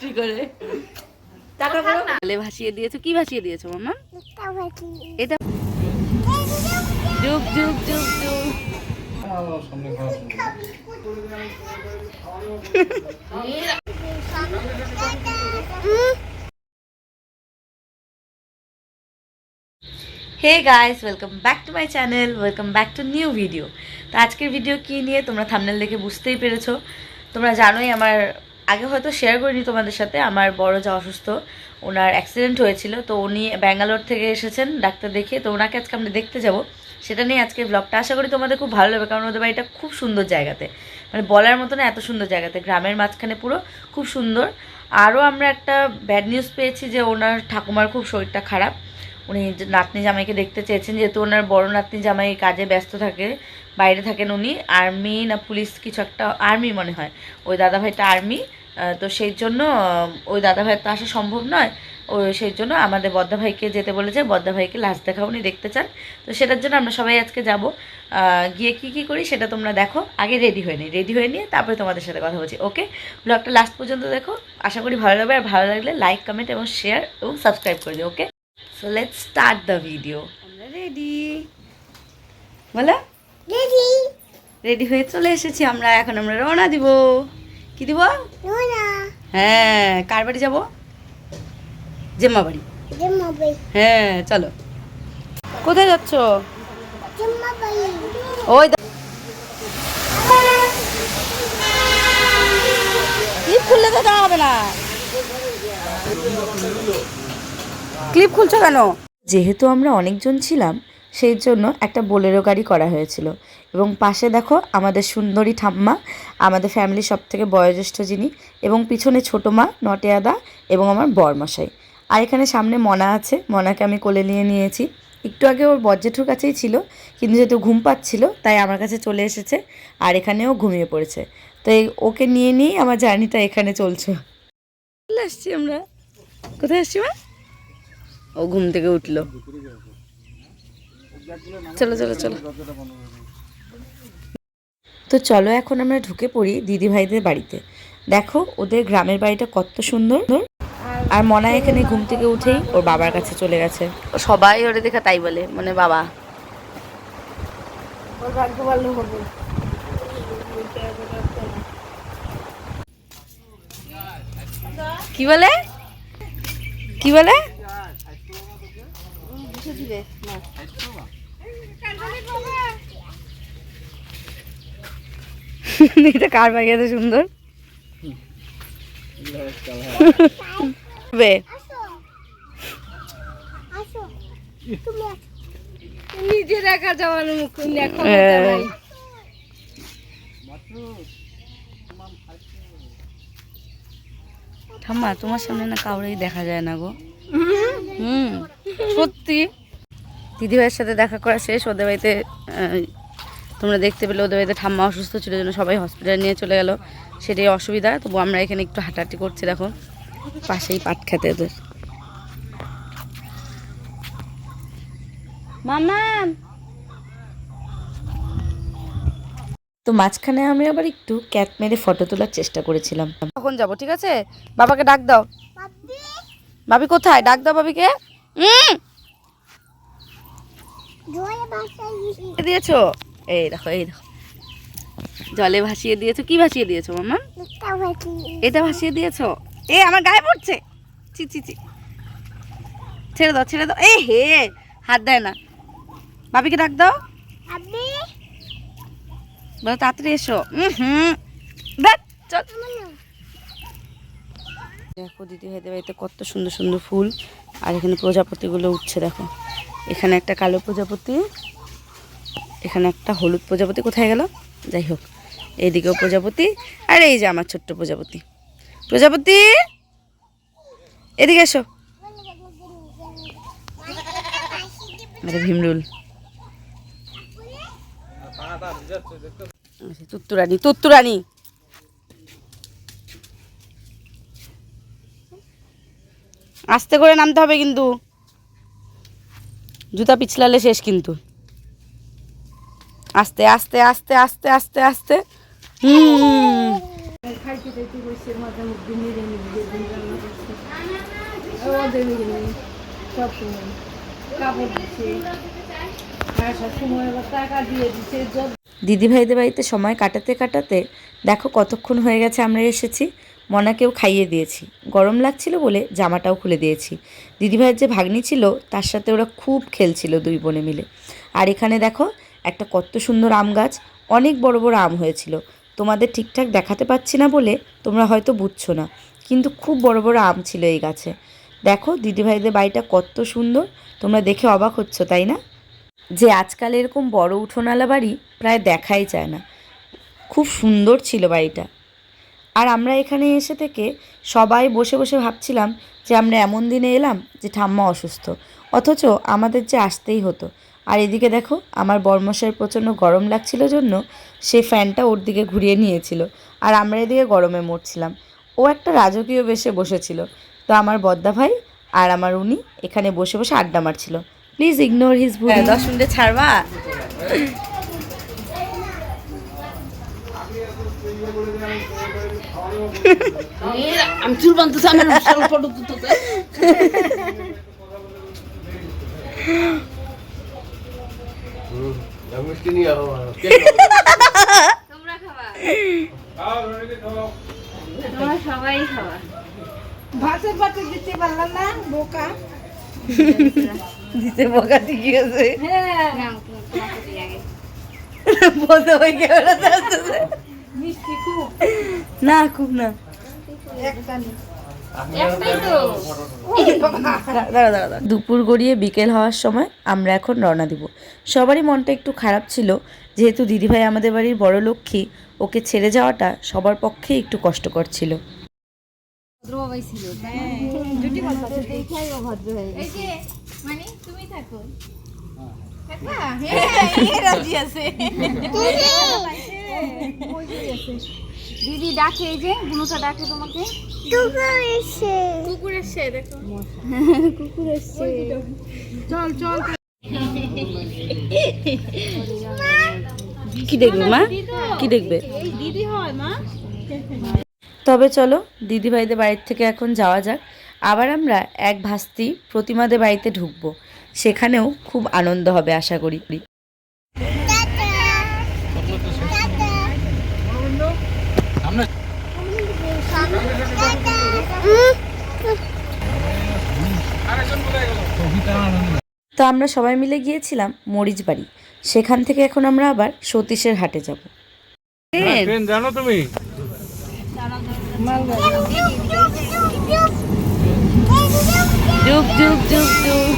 কি করে ভাসিয়ে দিয়েছ? কি ভাসিয়ে দিয়েছ মামা এটা hey guys welcome back to my channel welcome back to new video তো আজকের ভিডিও কী নিয়ে তোমরা থামনেল দেখে বুঝতেই পেরেছ। তোমরা জানোই আমার আগে হয়তো শেয়ার করিনি তোমাদের সাথে, আমার বড় যা অসুস্থ, ওনার অ্যাক্সিডেন্ট হয়েছিল, তো উনি ব্যাঙ্গালোর থেকে এসেছেন ডাক্তার দেখিয়ে, তো ওনাকে আজকে আমরা দেখতে যাব। সেটা নিয়ে আজকে ব্লগটা আশা করি তোমাদের খুব ভালো লাগবে, কারণ ওদের বাড়িটা খুব সুন্দর জায়গাতে। মানে বলার মতো না এত সুন্দর জায়গাতে, গ্রামের মাঝখানে পুরো খুব সুন্দর। আরও আমরা একটা ব্যাড নিউজ পেয়েছি যে ওনার ঠাকুমার খুব শরীরটা খারাপ। উনি নাতনি জামাইকে দেখতে চেয়েছেন, যেহেতু ওনার বড় নাতনি জামাই কাজে ব্যস্ত থাকে, বাইরে থাকেন উনি। আর্মি না পুলিশ কিছু একটা আর্মি মনে হয়। ওই দাদাভাইটা আর্মি তো সেই জন্য ওই দাদাভাইয়ের তো আসা সম্ভব নয়। ও সেই জন্য আমাদের বদ্দা ভাইকে যেতে বলেছে বদ্দা ভাইকে লাস্ট দেখা উনি দেখতে চান। তো সেটার জন্য আমরা সবাই আজকে যাব। গিয়ে কি কি করি সেটা তোমরা দেখো। আগে রেডি হয়ে নিই রেডি হয়ে নিয়ে তারপরে তোমাদের সাথে কথা বলছি। ওকে? ব্লগটা লাস্ট পর্যন্ত দেখো। আশা করি ভালো লাগবে। আর ভালো লাগলে লাইক কমেন্ট এবং শেয়ার এবং সাবস্ক্রাইব করে দিও okay so let's start the video আমরা রেডি বলো রেডি হয়ে চলে এসেছি আমরা এখন আমরা রওনা দিব। কি দিব? হ্যাঁ কার বাড়ি যাব? জেম্মা বাড়ি। হ্যাঁ চলো। কোথায় যাচ্ছ? ওই দে- ক্লিপ খুললে তো হবে না। ক্লিপ খুলছো কেন? যেহেতু আমরা অনেকজন ছিলাম সেই জন্য একটা বোলেরো গাড়ি করা হয়েছিল। এবং পাশে দেখো আমাদের সুন্দরী ঠাম্মা আমাদের ফ্যামিলির সব থেকে বয়োজ্যেষ্ঠ যিনি এবং পিছনে ছোটো মা নটেয়াদা এবং আমার বরমশাই। আর এখানে সামনে মনা আছে মনাকে আমি কোলে নিয়ে নিয়েছি। একটু আগে ওর বজ্জেঠুর কাছেই ছিল কিন্তু যেহেতু ঘুম পাচ্ছিল তাই আমার কাছে চলে এসেছে আর এখানেও ঘুমিয়ে পড়েছে। তো এই ওকে নিয়ে নিয়েই আমার জার্নিটা এখানে চলছে। চলে আসছি আমরা। কোথায় আসছি মা? ও ঘুম থেকে উঠল। চলো চলো চলো। তো চলো এখন আমরা ঢুকে পড়ি দিদি ভাইদের বাড়িতে। দেখো ওদের গ্রামের বাড়িটা কত সুন্দর। আর মনা এখানে ঘুম থেকে উঠেই ওর বাবার কাছে চলে গেছে। সবাই ওরে দেখা তাই বলে মানে বাবা। কি বলে? কি বলে? এটা কার বাড়ি এত সুন্দর? বে। নিজে দেখা যাওয়ার মুখ দেখো হ্যাঁ। ঠাম্মা তোমার সামনে না কাউরেই দেখা যায় না গো। হুম সত্যি। দিদিভাইয়ের সাথে দেখা করা শেষ ওদের বাড়িতে তোমরা দেখতে পেলে ওদের বাড়িতে ঠাম্মা অসুস্থ ছিল জন্য সবাই হসপিটালে নিয়ে চলে গেল। সেটাই অসুবিধা তবু আমরা এখানে একটু হাঁটাহাঁটি করছি দেখো। পাশেই পাট খেতে ওদের। মামা! তো মাঝখানে আমি আবার একটু ক্যাট মেরে ফটো তোলার চেষ্টা করেছিলাম। তখন যাব ঠিক আছে? বাবাকে ডাক দাও। বাবি কোথায়? ডাক দাও বাবিকে হুম। দিয়েছ। এই দেখো এই দেখো। জলে ভাসিয়ে দিয়েছ। কি ভাসিয়ে দিয়েছ মামা এটা ভাসিয়ে দিয়েছ? এ আমার গায়ে পড়ছে। চি চি চি ছেড়ে দাও ছেড়ে দাও। এ হে হাত দেয় না। বাবিকে ডাক দাও। বলো তাড়াতাড়ি এসো। হুম হুম। দেখ চল। দেখো দিদি ভাইদের বাড়িতে কত সুন্দর সুন্দর ফুল। আর এখানে প্রজাপতিগুলো উঠছে দেখো। এখানে একটা কালো প্রজাপতি এখানে একটা হলুদ প্রজাপতি কোথায় গেল? যাই হোক এইদিকেও প্রজাপতি আর এই যে আমার ছোট্ট প্রজাপতি। প্রজাপতি এদিকে এসো। আরে ভীমরুল। আচ্ছা, তুত্তুরানি তুত্তুরানি। আস্তে করে নামতে হবে কিন্তু। জুতা পিছলালে শেষ কিন্তু। আস্তে আস্তে আস্তে আস্তে আস্তে আস্তে। যত দিদিভাইদের বাড়িতে সময় কাটাতে কাটাতে দেখো কতক্ষণ হয়ে গেছে আমরা এসেছি। মনাকেও খাইয়ে দিয়েছি। গরম লাগছিল বলে জামাটাও খুলে দিয়েছি। দিদিভাইয়ের যে ভাগ্নি ছিল, তার সাথে ওরা খুব খেলছিল দুই বোনে মিলে। আর এখানে দেখো, একটা কত সুন্দর আম গাছ, অনেক বড় বড় আম হয়েছিল। তোমাদের ঠিকঠাক দেখাতে পাচ্ছি না বলে তোমরা হয়তো বুঝছ না, কিন্তু খুব বড় বড় আম ছিল এই গাছে। দেখো, দিদিভাইদের বাড়িটা কত সুন্দর, তোমরা দেখে অবাক হচ্ছ, তাই না? যে আজকাল এরকম বড় উঠোনালা বাড়ি প্রায় দেখাই যায় না। খুব সুন্দর ছিল বাড়িটা। আর আমরা এখানে এসে থেকে সবাই বসে বসে ভাবছিলাম যে আমরা এমন দিনে এলাম যে ঠাম্মা অসুস্থ। অথচ আমাদের যে আসতেই হতো। আর এদিকে দেখো আমার বর্মশাইয়ের প্রচণ্ড গরম লাগছিল জন্য সে ফ্যানটা ওর দিকে ঘুরিয়ে নিয়েছিল আর আমরা এদিকে গরমে মরছিলাম। ও একটা রাজকীয় বেশে বসেছিল। তো আমার বদ্দা ভাই আর আমার উনি এখানে বসে বসে আড্ডা মারছিল। প্লিজ ইগনোর হিজ ভুল দশ মিনিটে ছাড়বা? আমি চুল বানতেছি বিশাল ফটো তুলতে দিতে বোকা দিতে বকা ঠিকই আছে হ্যাঁ বলতে ওই ক্যামেরাতে আসতেছে না খুব না। দুপুর গড়িয়ে বিকেল হওয়ার সময় আমরা এখন রওনা দিব। সবারই মনটা একটু খারাপ ছিল যেহেতু দিদিভাই আমাদের বাড়ির বড় লক্ষ্মী ওকে ছেড়ে যাওয়াটা সবার পক্ষে একটু কষ্টকর ছিল। হয়ে এই যে মানে তুমি? থাকো দিদি ডাকে এই যে বুনুটা ডাকে তোমাকে। কুকুর এসছে। দেখো। কুকুর এসছে। চল চল। কি দেখবে মা? কি দেখবে? দিদি হয় মা। তবে চলো দিদিভাইদের বাড়ির থেকে এখন যাওয়া যাক। আবার আমরা এক ভাস্তি প্রতিমাদের বাড়িতে ঢুকবো। সেখানেও খুব আনন্দ হবে আশা করি। তো আমরা সবাই মিলে গিয়েছিলাম মরিচ বাড়ি সেখান থেকে এখন আমরা আবার সতীশের হাটে যাব ট্রেন জানো তুমি যুগ যুগ যুগ যুগ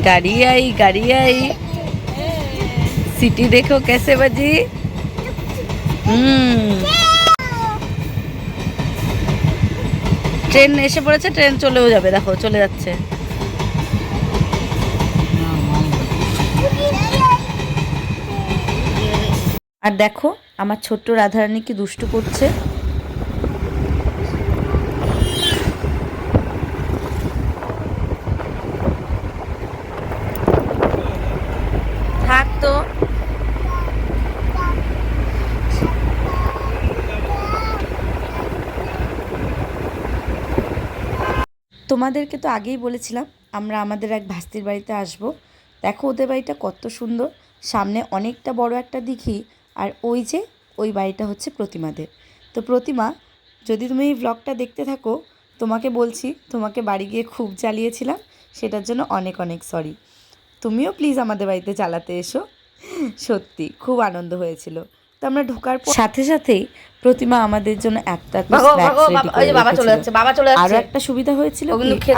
गाड़ी आई गाड़ी आई सिटी देखो कैसे बजी হুম ট্রেন এসে পড়েছে, ট্রেন চলেও যাবে, দেখো, চলে যাচ্ছে। আর দেখো, আমার ছোট্ট রাধারানী কি দুষ্টু করছে। তোমাদেরকে তো আগেই বলেছিলাম, আমরা আমাদের এক ভাস্তির বাড়িতে আসব। দেখো ওদের বাড়িটা কত সুন্দর, সামনে অনেকটা বড় একটা দিঘি, আর ওই যে ওই বাড়িটা হচ্ছে প্রতিমাদের। তো প্রতিমা, যদি তুমি এই ব্লগটা দেখতে থাকো, তোমাকে বলছি, তোমাকে বাড়ি গিয়ে খুব জ্বালিয়েছিলাম, সেটার জন্য অনেক অনেক সরি তুমিও প্লিজ আমাদের বাড়িতে চালাতে এসো, সত্যি, খুব আনন্দ হয়েছিল। তো আমরা ঢোকার পর সাথে সাথেই প্রতিমা আমাদের জন্য একটা বাবা চলে। যাচ্ছে বাবা চলে আরও যাচ্ছে একটা সুবিধা হয়েছিল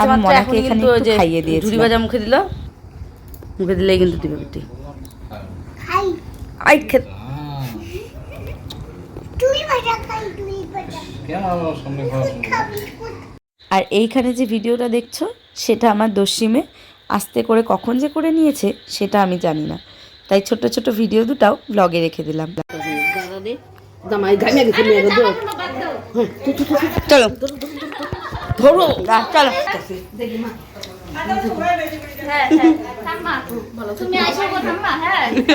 আমি মনাকে এখানে একটু খাইয়ে ঝুড়ি দিয়েছিলাম ভাজা মুখে দিল। মুখে দিলেই কিন্তু দিবে বেটি আই খেত আর এইখানে যে ভিডিওটা দেখছ সেটা আমার দস্যিমে আস্তে করে কখন যে করে নিয়েছে সেটা আমি জানি না। তাই ছোট ছোট ভিডিও দুটাও ব্লগে রেখে দিলাম। চলো। ধরো। চলো।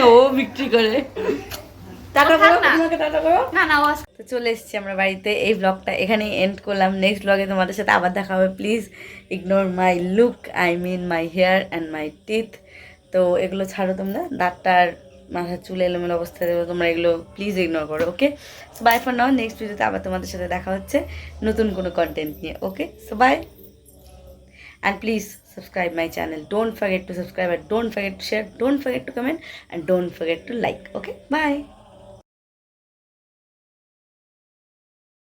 ও বিক্রি করে। চলে এসেছি আমরা বাড়িতে। এই ব্লগটা এখানেই এন্ড করলাম। নেক্সট ব্লগে তোমাদের সাথে আবার দেখা হবে। Please ignore my look I mean my hair and my teeth তো এগুলো ছাড়ো তোমরা। দাঁতটা আর চুল চুলে এলোমেলো অবস্থা দেবো তোমরা, এগুলো প্লিজ ইগনোর করো okay so bye for now next ভিডিওতে আবার তোমাদের সাথে দেখা হচ্ছে নতুন কোনো কন্টেন্ট নিয়ে okay so bye and please subscribe my channel don't forget to subscribe R don't forget to share don't forget to comment and don't forget to like okay bye